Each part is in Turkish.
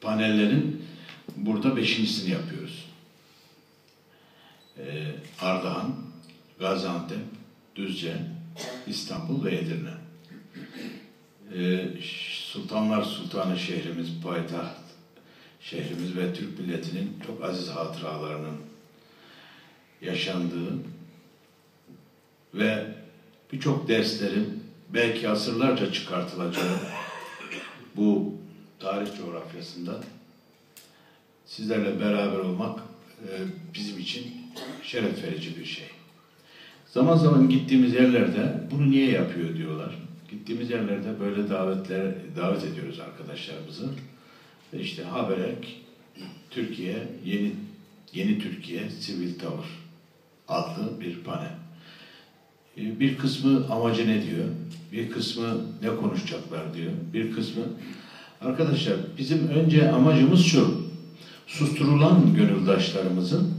panellerin burada beşincisini yapıyoruz. Ee, Ardahan, Gaziantep, Düzce, İstanbul ve Edirne. Ee, Sultanlar Sultanı şehrimiz, payitaht şehrimiz ve Türk milletinin çok aziz hatıralarının yaşandığı ve birçok derslerin belki asırlarca çıkartılacağı bu tarih coğrafyasında sizlerle beraber olmak e, bizim için şeref verici bir şey. Zaman zaman gittiğimiz yerlerde bunu niye yapıyor diyorlar. Gittiğimiz yerlerde böyle davetler davet ediyoruz arkadaşlarımızı. Ve işte Haberek Türkiye yeni yeni Türkiye sivil tavır adlı bir panel. E, bir kısmı amacı ne diyor? Bir kısmı ne konuşacaklar diyor. Bir kısmı arkadaşlar bizim önce amacımız şu. Susturulan gönüldaşlarımızın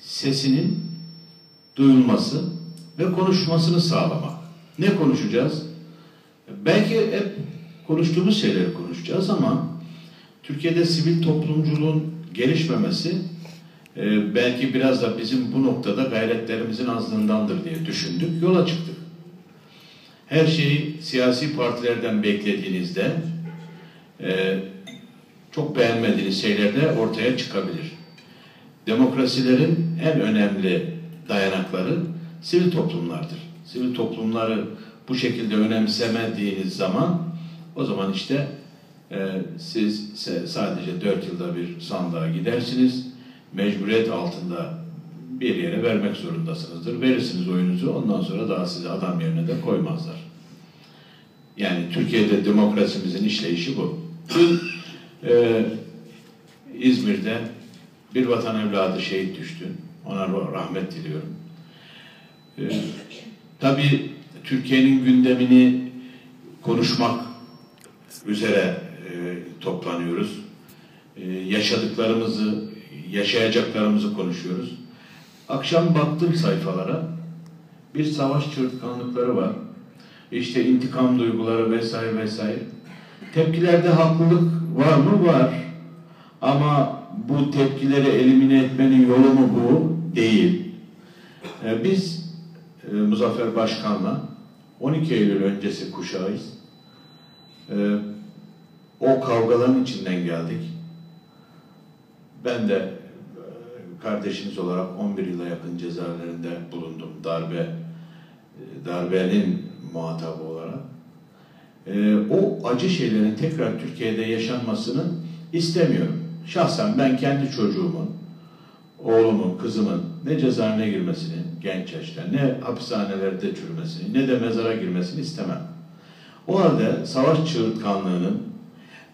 sesinin duyulması ve konuşmasını sağlamak. Ne konuşacağız? Belki hep konuştuğumuz şeyleri konuşacağız ama Türkiye'de sivil toplumculuğun gelişmemesi e, belki biraz da bizim bu noktada gayretlerimizin azlığındandır diye düşündük. Yola çıktık. Her şeyi siyasi partilerden beklediğinizde e, çok beğenmediğiniz şeyler de ortaya çıkabilir. Demokrasilerin en önemli dayanakları sivil toplumlardır. Sivil toplumları bu şekilde önemsemediğiniz zaman o zaman işte e, siz sadece dört yılda bir sandığa gidersiniz. Mecburiyet altında bir yere vermek zorundasınızdır. Verirsiniz oyunuzu ondan sonra daha sizi adam yerine de koymazlar. Yani Türkiye'de demokrasimizin işleyişi bu. Dün e, İzmir'de bir vatan evladı şehit düştü. Ona rahmet diliyorum. E, tabii Türkiye'nin gündemini konuşmak üzere e, toplanıyoruz. E, yaşadıklarımızı, yaşayacaklarımızı konuşuyoruz. Akşam baktım sayfalara, bir savaş çığırtkanlıkları var. İşte intikam duyguları vesaire vesaire. Tepkilerde haklılık var mı? Var. Ama bu tepkileri elimine etmenin yolu mu bu? Değil. E, biz e, Muzaffer Başkan'la 12 Eylül öncesi kuşağıyız. E, o kavgaların içinden geldik. Ben de e, kardeşiniz olarak 11 yıla yakın cezaevlerinde bulundum. Darbe e, darbenin muhatabı olarak. E, o acı şeylerin tekrar Türkiye'de yaşanmasını istemiyorum. Şahsen ben kendi çocuğumun, oğlumun, kızımın ne cezaevine girmesini genç yaşta, ne hapishanelerde çürümesini, ne de mezara girmesini istemem. O halde savaş çığırtkanlığının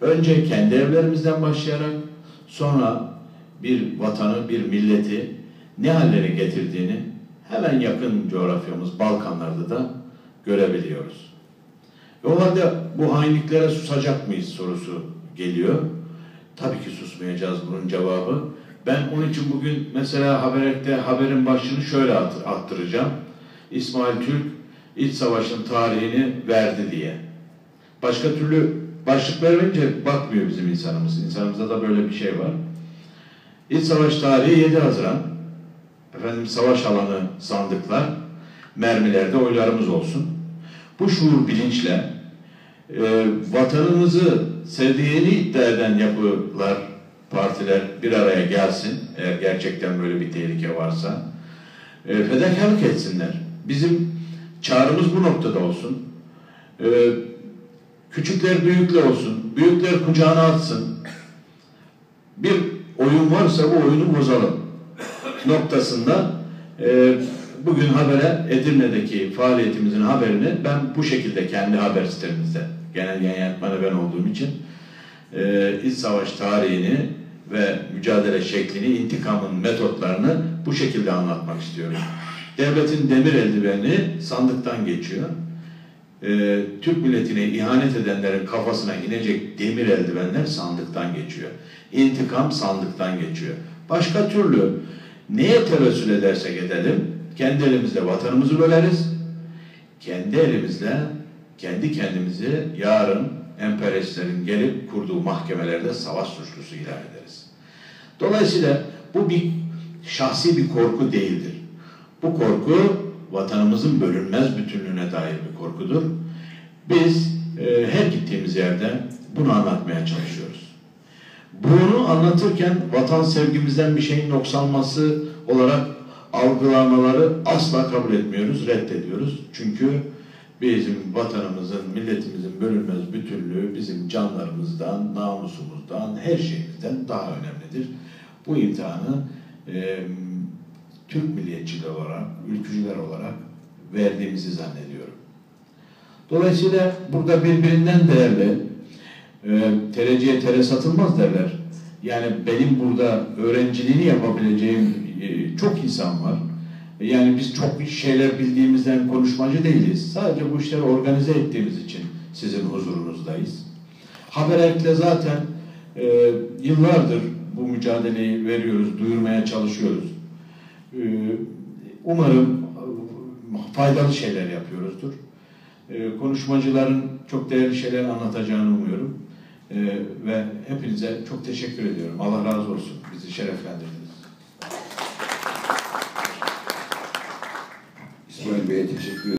önce kendi evlerimizden başlayarak sonra bir vatanı, bir milleti ne hallere getirdiğini hemen yakın coğrafyamız Balkanlarda da görebiliyoruz. O halde bu hainliklere susacak mıyız sorusu geliyor. Tabii ki susmayacağız bunun cevabı. Ben onun için bugün mesela Haberek'te haberin başını şöyle attıracağım. İsmail Türk iç savaşın tarihini verdi diye. Başka türlü başlık verince bakmıyor bizim insanımız. İnsanımızda da böyle bir şey var. İç savaş tarihi 7 Haziran. Efendim savaş alanı sandıklar, mermilerde oylarımız olsun. Bu şuur bilinçle e, vatanımızı sevdiğini iddia eden yapılar, partiler bir araya gelsin. Eğer gerçekten böyle bir tehlike varsa. E, fedakarlık etsinler. Bizim çağrımız bu noktada olsun. E, küçükler büyükler olsun. Büyükler kucağına atsın. Bir oyun varsa bu oyunu bozalım. Noktasında e, bugün habere Edirne'deki faaliyetimizin haberini ben bu şekilde kendi haber sitemizde genel yayın yönetmeni ben olduğum için e, iç savaş tarihini ve mücadele şeklini, intikamın metotlarını bu şekilde anlatmak istiyorum. Devletin demir eldiveni sandıktan geçiyor. E, Türk milletine ihanet edenlerin kafasına inecek demir eldivenler sandıktan geçiyor. İntikam sandıktan geçiyor. Başka türlü neye tevessül edersek edelim, kendi elimizle vatanımızı böleriz, kendi elimizle kendi kendimizi yarın emperyalistlerin gelip kurduğu mahkemelerde savaş suçlusu ilan ederiz. Dolayısıyla bu bir şahsi bir korku değildir. Bu korku vatanımızın bölünmez bütünlüğüne dair bir korkudur. Biz e, her gittiğimiz yerde bunu anlatmaya çalışıyoruz. Bunu anlatırken vatan sevgimizden bir şeyin noksanması olarak algılamaları asla kabul etmiyoruz, reddediyoruz. Çünkü bizim vatanımızın, milletimizin bölünmez bütünlüğü bizim canlarımızdan, namusumuzdan, her şeyimizden daha önemlidir. Bu imtihanı e, Türk milliyetçiler olarak, ülkücüler olarak verdiğimizi zannediyorum. Dolayısıyla burada birbirinden değerli, e, tereciye tere satılmaz derler. Yani benim burada öğrenciliğini yapabileceğim e, çok insan var. Yani biz çok şeyler bildiğimizden konuşmacı değiliz. Sadece bu işleri organize ettiğimiz için sizin huzurunuzdayız. Habererk'le zaten e, yıllardır bu mücadeleyi veriyoruz, duyurmaya çalışıyoruz. E, umarım e, faydalı şeyler yapıyoruzdur. E, konuşmacıların çok değerli şeyler anlatacağını umuyorum. E, ve hepinize çok teşekkür ediyorum. Allah razı olsun. Bizi şereflendirdiniz. İsmail Bey'e teşekkür ederim.